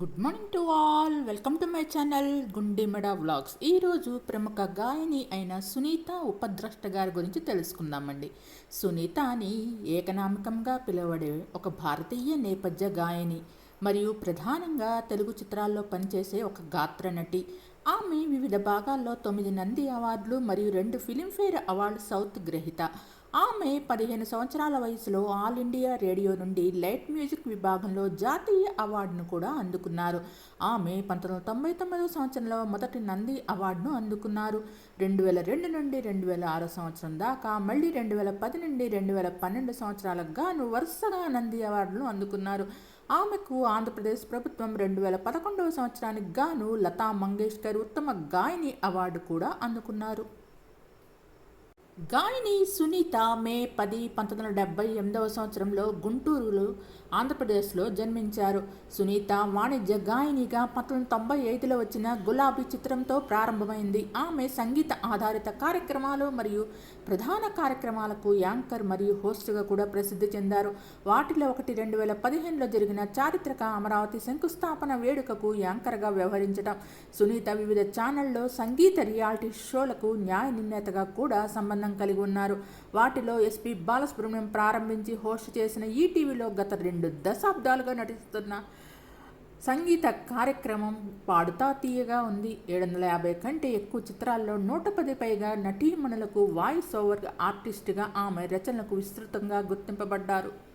Good morning to all welcome to my channel Gundimada vlogs ఈరోజు ప్రముఖ గాయని అయిన సునీత ఉపద్రష్ట గారి గురించి తెలుసుకుందామండి. సునీత అని ఏకనామకంగా పిలువడే ఒక భారతీయ నేపథ్య గాయని మరియు ప్రధానంగా తెలుగు చిత్రాల్లో పనిచేసే ఒక గాత్ర నటి. ఆమె వివిధ భాగాల్లో తొమ్మిది నంది అవార్డులు మరియు రెండు ఫిలింఫేర్ అవార్డు సౌత్ గ్రహీత. ఆమె పదిహేను సంవత్సరాల వయసులో ఆల్ ఇండియా రేడియో నుండి లైట్ మ్యూజిక్ విభాగంలో జాతీయ అవార్డును కూడా అందుకున్నారు. ఆమె పంతొమ్మిది వందల తొంభై తొమ్మిదవ సంవత్సరంలో మొదటి నంది అవార్డును అందుకున్నారు. రెండు వేల రెండు నుండి రెండు వేల ఆరు సంవత్సరం దాకా మళ్ళీ రెండు వేల పది నుండి రెండు వేల పన్నెండు సంవత్సరాలకు గాను వరుసగా నంది అవార్డును అందుకున్నారు. ఆమెకు ఆంధ్రప్రదేశ్ ప్రభుత్వం రెండు వేల పదకొండవ సంవత్సరానికి గాను లతా మంగేష్కర్ ఉత్తమ గాయని అవార్డు కూడా అందుకున్నారు. గాయని సునీత మే పది పంతొమ్మిది వందల డెబ్బై ఎనిమిదవ సంవత్సరంలో గుంటూరులో ఆంధ్రప్రదేశ్లో జన్మించారు. సునీత వాణిజ్య గాయనిగా పంతొమ్మిది తొంభై ఐదులో వచ్చిన గులాబీ చిత్రంతో ప్రారంభమైంది. ఆమె సంగీత ఆధారిత కార్యక్రమాలు మరియు ప్రధాన కార్యక్రమాలకు యాంకర్ మరియు హోస్ట్గా కూడా ప్రసిద్ధి చెందారు. వాటిలో ఒకటి రెండు వేల పదిహేనులో జరిగిన చారిత్రక అమరావతి శంకుస్థాపన వేడుకకు యాంకర్గా వ్యవహరించడం సునీత వివిధ ఛానళ్ళలో సంగీత రియాలిటీ షోలకు న్యాయ నిర్ణేతగా కూడా సంబంధం కలిగి ఉన్నారు. వాటిలో ఎస్పి బాలసుబ్రహ్మణ్యం ప్రారంభించి హోస్ట్ చేసిన ఈటీవీలో గత రెండు దశాబ్దాలుగా నటిస్తున్న సంగీత కార్యక్రమం పాడుతా తీయగా ఉంది. ఏడు వందల యాభై కంటే ఎక్కువ చిత్రాల్లో నూట పది పైగా నటీమణులకు వాయిస్ ఓవర్ ఆర్టిస్ట్గా ఆమె రచనలకు విస్తృతంగా గుర్తింపబడ్డారు.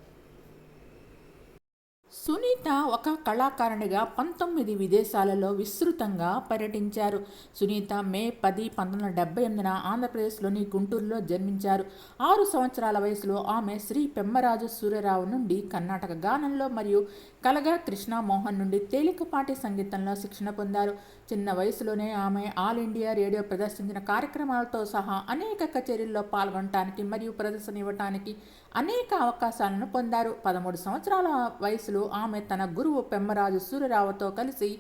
సునీత ఒక కళాకారునిగా పంతొమ్మిది విదేశాలలో విస్తృతంగా పర్యటించారు. సునీత మే పది పంతొమ్మిది వందల డెబ్బై ఎనిమిదిన ఆంధ్రప్రదేశ్లోని గుంటూరులో జన్మించారు. ఆరు సంవత్సరాల వయసులో ఆమె శ్రీ పెమ్మరాజు సూర్యరావు నుండి కర్ణాటక గానంలో మరియు కలగా కృష్ణామోహన్ నుండి తేలికపాటి సంగీతంలో శిక్షణ పొందారు. చిన్న వయసులోనే ఆమె ఆల్ ఇండియా రేడియో ప్రదర్శించిన కార్యక్రమాలతో సహా అనేక కచేరీల్లో పాల్గొనడానికి మరియు ప్రదర్శన ఇవ్వటానికి అనేక అవకాశాలను పొందారు. పదమూడు సంవత్సరాల వయసులో ఆమె తన గురువు పెమ్మరాజు సూర్యరావుతో కలిసి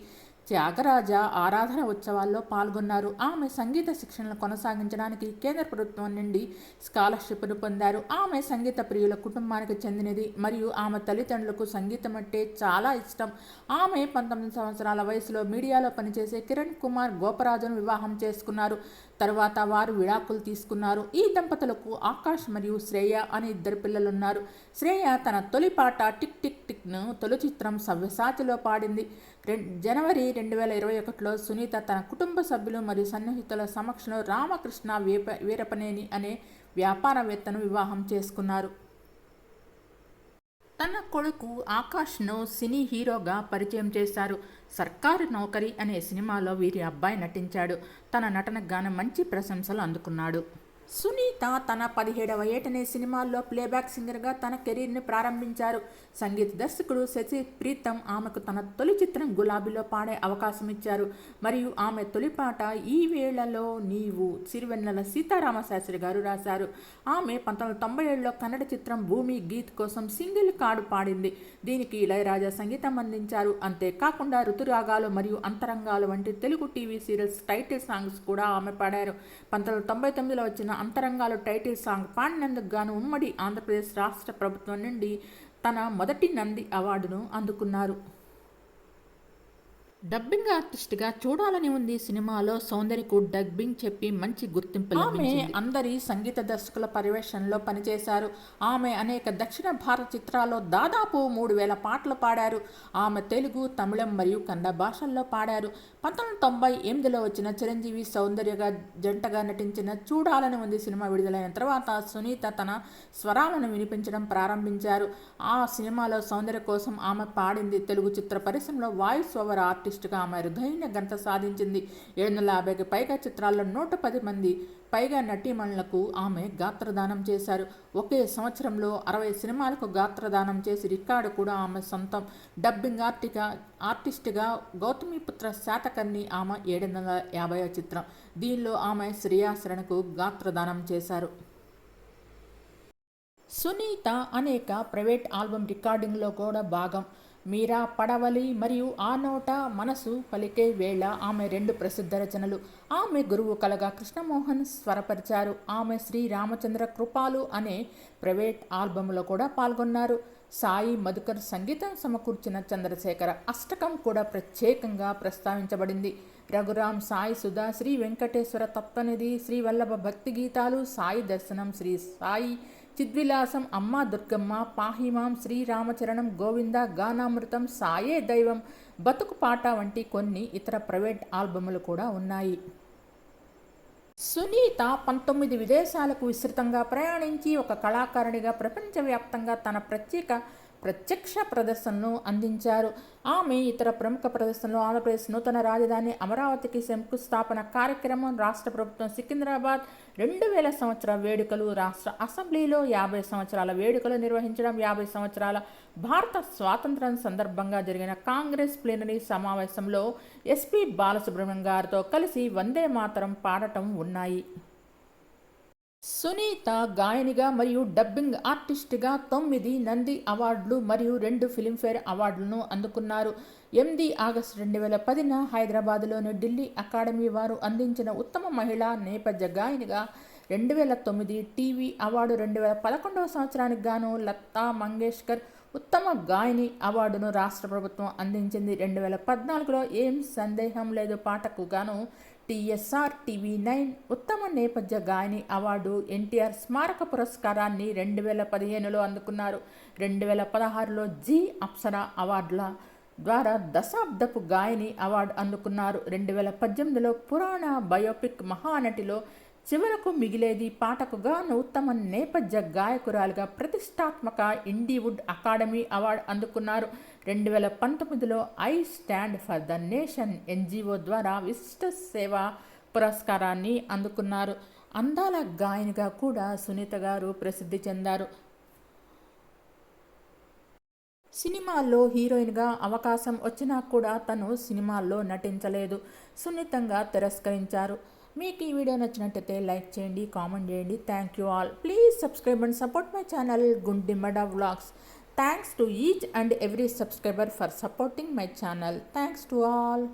త్యాగరాజ ఆరాధన ఉత్సవాల్లో పాల్గొన్నారు. ఆమె సంగీత శిక్షణను కొనసాగించడానికి కేంద్ర ప్రభుత్వం నుండి స్కాలర్షిప్ను పొందారు. ఆమె సంగీత ప్రియుల కుటుంబానికి చెందినది మరియు ఆమె తల్లిదండ్రులకు సంగీతం అంటే చాలా ఇష్టం. ఆమె పంతొమ్మిది సంవత్సరాల వయసులో మీడియాలో పనిచేసే కిరణ్ కుమార్ గోపరాజును వివాహం చేసుకున్నారు. తర్వాత వారు విడాకులు తీసుకున్నారు. ఈ దంపతులకు ఆకాష్ మరియు శ్రేయ అనే ఇద్దరు పిల్లలున్నారు. శ్రేయ తన తొలి పాట టిక్ టిక్ టిక్ను తొలి చిత్రం సవ్యసాచిలో పాడింది. జనవరి రెండు వేల ఇరవై ఒకటిలో సునీత తన కుటుంబ సభ్యులు మరియు సన్నిహితుల సమక్షంలో రామకృష్ణ వీప వీరపనేని అనే వ్యాపారవేత్తను వివాహం చేసుకున్నారు. తన కొడుకు ఆకాష్ను సినీ హీరోగా పరిచయం చేశారు. సర్కారు నౌకరి అనే సినిమాలో వీరి అబ్బాయి నటించాడు. తన నటనకు గాను మంచి ప్రశంసలు అందుకున్నాడు. సునీత తన పదిహేడవ ఏటనే సినిమాల్లో ప్లేబ్యాక్ సింగర్గా తన కెరీర్ని ప్రారంభించారు. సంగీత దర్శకుడు శశి ప్రీతం ఆమెకు తన తొలి చిత్రం గులాబీలో పాడే అవకాశం ఇచ్చారు మరియు ఆమె తొలి పాట ఈ వేళలో నీవు సిరివెన్నెల సీతారామశాస్త్రి గారు రాశారు. ఆమె పంతొమ్మిది తొంభై ఏడులో కన్నడ చిత్రం భూమి గీత్ కోసం సింగిల్ కార్డు పాడింది. దీనికి ఇళయరాజా సంగీతం అందించారు. అంతేకాకుండా ఋతురాగాలు మరియు అంతరంగాలు వంటి Telugu TV serials title songs కూడా ఆమె పాడారు. పంతొమ్మిది తొంభై తొమ్మిదిలో వచ్చిన అంతరంగాలు టైటిల్ సాంగ్ పాడినందుకు గాను ఉమ్మడి ఆంధ్రప్రదేశ్ రాష్ట్ర ప్రభుత్వం నుండి తన మొదటి నంది అవార్డును అందుకున్నారు. డబ్బింగ్ ఆర్టిస్ట్గా చూడాలని ఉంది సినిమాలో సౌందర్యకు డబ్బింగ్ చెప్పి మంచి గుర్తింపు ఆమె అందరి సంగీత దర్శకుల పర్యవేక్షణలో పనిచేశారు. ఆమె అనేక దక్షిణ భారత చిత్రాల్లో దాదాపు మూడు వేల పాటలు పాడారు. ఆమె తెలుగు తమిళం మరియు కన్నడ భాషల్లో పాడారు. పంతొమ్మిది తొంభై ఎనిమిదిలో వచ్చిన చిరంజీవి సౌందర్యగా జంటగా నటించిన చూడాలని ఉంది సినిమా విడుదలైన తర్వాత సునీత తన స్వరాలను వినిపించడం ప్రారంభించారు. ఆ సినిమాలో సౌందర్య కోసం ఆమె పాడింది తెలుగు చిత్ర పరిశ్రమలో వాయిస్ ఓవర్ ఆర్టిస్ట్ ఆర్టిస్టుగా ఆమె అరుదైన ఘనత సాధించింది. ఏడు వందల యాభైకి పైగా చిత్రాల్లో నూట పది మంది పైగా నటీమణులకు ఆమె గాత్రదానం చేశారు. ఒకే సంవత్సరంలో అరవై సినిమాలకు గాత్రదానం చేసి రికార్డు కూడా ఆమె సొంతం. డబ్బింగ్ ఆర్టిగా ఆర్టిస్ట్గా గౌతమిపుత్ర శాతకర్ణి ఆమె ఏడు వందల యాభై చిత్రం. దీనిలో ఆమె శ్రేయాశరణకు గాత్రదానం చేశారు. సునీత అనేక ప్రైవేట్ ఆల్బమ్ రికార్డింగ్లో కూడా భాగం. మీరా పడవలి మరియు ఆ నోట మనసు పలికే వేళ ఆమె రెండు ప్రసిద్ధ రచనలు. ఆమె గురువు కలగా కృష్ణమోహన్ స్వరపరిచారు. ఆమె శ్రీ రామచంద్ర కృపాలు అనే ప్రైవేట్ ఆల్బమ్లో కూడా పాల్గొన్నారు. సాయి మధుకర్ సంగీతం సమకూర్చిన చంద్రశేఖర అష్టకం కూడా ప్రత్యేకంగా ప్రస్తావించబడింది. రఘురాం సాయి సుధా శ్రీ వెంకటేశ్వర తత్వనిధి శ్రీ వల్లభ భక్తి గీతాలు సాయి దర్శనం శ్రీ సాయి చిద్విలాసం అమ్మా దుర్గమ్మ పాహిమాం శ్రీరామచరణం గోవింద గానామృతం సాయే దైవం బతుకు పాట వంటి కొన్ని ఇతర ప్రైవేట్ ఆల్బములు కూడా ఉన్నాయి. సునీత పంతొమ్మిది విదేశాలకు విస్తృతంగా ప్రయాణించి ఒక కళాకారునిగా ప్రపంచవ్యాప్తంగా తన ప్రత్యేక ప్రత్యక్ష ప్రదర్శనను అందించారు. ఆమె ఇతర ప్రముఖ ప్రదర్శనలు ఆంధ్రప్రదేశ్ నూతన రాజధాని అమరావతికి శంకుస్థాపన కార్యక్రమం రాష్ట్ర ప్రభుత్వం సికింద్రాబాద్ రెండు వేల సంవత్సర వేడుకలు రాష్ట్ర అసెంబ్లీలో యాభై సంవత్సరాల వేడుకలు నిర్వహించడం యాభై సంవత్సరాల భారత స్వాతంత్రం సందర్భంగా జరిగిన కాంగ్రెస్ ప్లీనరీ సమావేశంలో ఎస్పీ బాలసుబ్రహ్మణ్యం గారితో కలిసి వందే మాతరం పాడటం ఉన్నాయి. సునీత గాయనిగా మరియు డబ్బింగ్ ఆర్టిస్ట్గా తొమ్మిది నంది అవార్డులు మరియు రెండు ఫిలింఫేర్ అవార్డులను అందుకున్నారు. ఎనిమిది ఆగస్టు రెండు వేల పదిన హైదరాబాద్లోని ఢిల్లీ అకాడమీ వారు అందించిన ఉత్తమ మహిళా నేపథ్య గాయనిగా రెండు వేల తొమ్మిది టీవీ అవార్డు రెండు వేల పదకొండవ సంవత్సరానికి గాను లతా మంగేష్కర్ ఉత్తమ గాయని అవార్డును రాష్ట్ర ప్రభుత్వం అందించింది. రెండు వేల పద్నాలుగులో ఏం సందేహం లేదు పాటకు గాను టీఎస్ఆర్ టీవీ నైన్ ఉత్తమ నేపథ్య గాయని అవార్డు ఎన్టీఆర్ స్మారక పురస్కారాన్ని రెండు వేల పదిహేనులో అందుకున్నారు. రెండు వేల పదహారులో జీ అప్సరా అవార్డుల ద్వారా దశాబ్దపు గాయని అవార్డు అందుకున్నారు. రెండు వేల పద్దెనిమిదిలో పురాణ బయోపిక్ మహానటిలో చివరకు మిగిలేది పాటకుగాను ఉత్తమ నేపథ్య గాయకురాలుగా ప్రతిష్టాత్మక ఇండీవుడ్ అకాడమీ అవార్డు అందుకున్నారు. రెండు వేల పంతొమ్మిదిలో I stand for the nation NGO ద్వారా విశిష్ట సేవా పురస్కారాన్ని అందుకున్నారు. అందాల గాయనిగా కూడా సునీత గారు ప్రసిద్ధి చెందారు. సినిమాల్లో హీరోయిన్గా అవకాశం వచ్చినా కూడా తను సినిమాల్లో నటించలేదు. సున్నితంగా తిరస్కరించారు. మీకు ఈ వీడియో నచ్చినట్టయితే లైక్ చేయండి కామెంట్ చేయండి. Thank you all please subscribe and support my channel Gundimada vlogs thanks to each and every subscriber for supporting my channel thanks to all